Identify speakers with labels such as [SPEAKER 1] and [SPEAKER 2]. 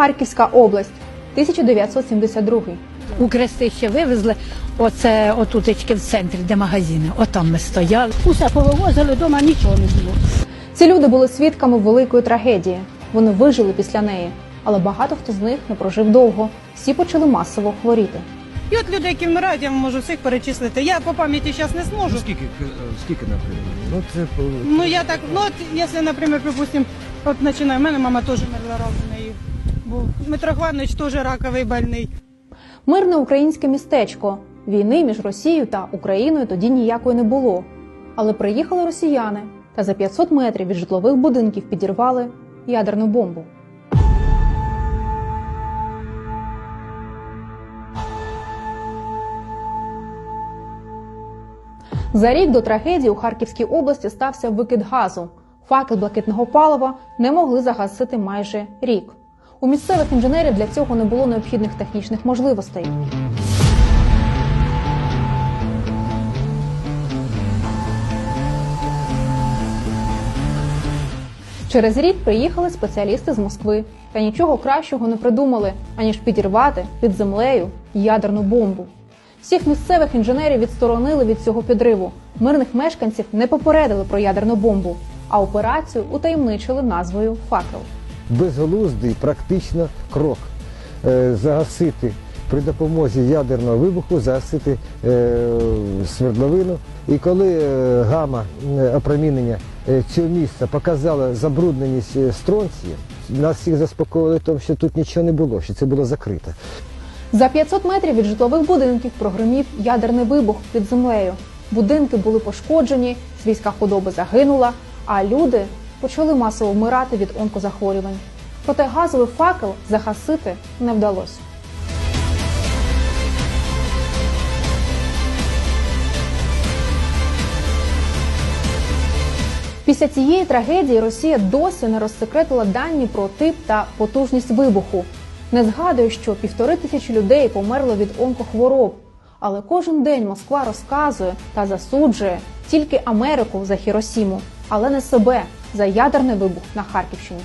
[SPEAKER 1] Харківська область, 1972.
[SPEAKER 2] Укрести ще вивезли, оце отутечки в центрі, де магазини. Отам ми стояли.
[SPEAKER 3] Усе повивозили, вдома нічого не було.
[SPEAKER 1] Ці люди були свідками великої трагедії. Вони вижили після неї, але багато хто з них не прожив довго. Всі почали масово хворіти.
[SPEAKER 4] І от людей, які вмирають, я можу всіх перечислити. Я по пам'яті зараз не зможу.
[SPEAKER 5] Ну, скільки, е, скільки, наприклад? Ну, це
[SPEAKER 4] Ну я так, ну от, якщо, наприклад, припустим, от починаю, в мене мама теж мерла неї. Був Дмитро Хванович теж раковий больний.
[SPEAKER 1] Мирне українське містечко. Війни між Росією та Україною тоді ніякої не було. Але приїхали росіяни та за 500 метрів від житлових будинків підірвали ядерну бомбу. За рік до трагедії у Харківській області стався викид газу. Факел блакитного палива не могли загасити майже рік. У місцевих інженерів для цього не було необхідних технічних можливостей. Через рік приїхали спеціалісти з Москви та нічого кращого не придумали, аніж підірвати під землею ядерну бомбу. Всіх місцевих інженерів відсторонили від цього підриву. Мирних мешканців не попередили про ядерну бомбу, а операцію утаємничили назвою факел.
[SPEAKER 6] Безглуздий практично крок е, загасити при допомозі ядерного вибуху, загасити е, свердловину. І коли е, гама опромінення цього місця показала забрудненість стронцієм, нас всіх заспокоїли тому, що тут нічого не було, що це було закрито.
[SPEAKER 1] За 500 метрів від житлових будинків прогримів ядерний вибух під землею. Будинки були пошкоджені, свійська худоба загинула, а люди почали масово вмирати від онкозахворювань. Проте газовий факел загасити не вдалося. Після цієї трагедії Росія досі не розсекретила дані про тип та потужність вибуху. Не згадує, що півтори тисячі людей померло від онкохвороб. Але кожен день Москва розказує та засуджує тільки Америку за Хіросіму, але не себе за ядерний вибух на Харківщині.